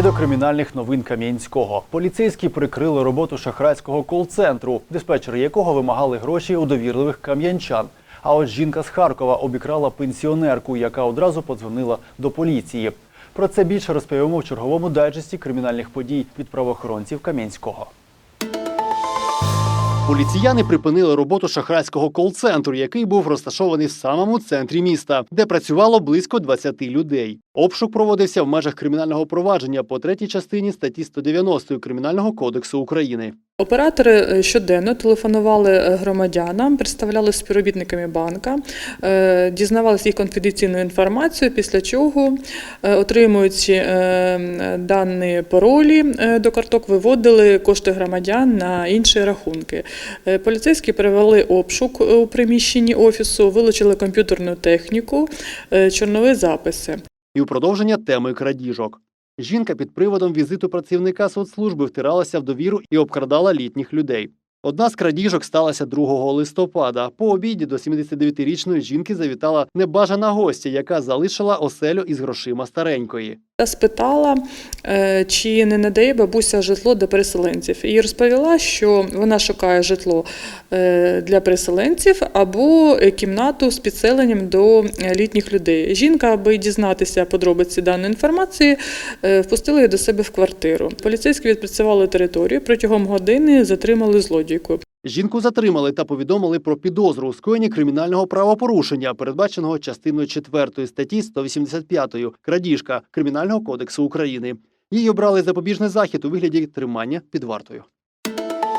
І до кримінальних новин Кам'янського. Поліцейські прикрили роботу шахрайського кол-центру, диспетчери якого вимагали гроші у довірливих кам'янчан. А от жінка з Харкова обікрала пенсіонерку, яка одразу подзвонила до поліції. Про це більше розповімо в черговому дайджесті кримінальних подій від правоохоронців Кам'янського. Поліціяни припинили роботу шахрайського кол-центру, який був розташований в самому центрі міста, де працювало близько 20 людей. Обшук проводився в межах кримінального провадження по третій частині статті 190 Кримінального кодексу України. Оператори е, щоденно телефонували е, громадянам, представляли співробітниками банка, е, дізнавалися їх конфіденційну інформацію, після чого, отримуючи дані паролі до карток, виводили кошти громадян на інші рахунки. Поліцейські провели обшук у приміщенні офісу, вилучили комп'ютерну техніку, чорнові записи. І у продовження теми крадіжок. Жінка під приводом візиту працівника соцслужби втиралася в довіру і обкрадала літніх людей. Одна з крадіжок сталася 2 листопада. По обіді до 79-річної жінки завітала небажана гостя, яка залишила оселю із грошима старенької. Та спитала, е, чи не надає бабуся житло для переселенців. І розповіла, що вона шукає житло е, для переселенців або кімнату з підселенням до літніх людей. Жінка, аби дізнатися подробиці даної інформації, е, впустила її до себе в квартиру. Поліцейські відпрацювали територію протягом години затримали злодійку. Жінку затримали та повідомили про підозру у скоєнні кримінального правопорушення, передбаченого частиною 4 статті 185 крадіжка Кримінального кодексу України. Її обрали запобіжний захід у вигляді тримання під вартою.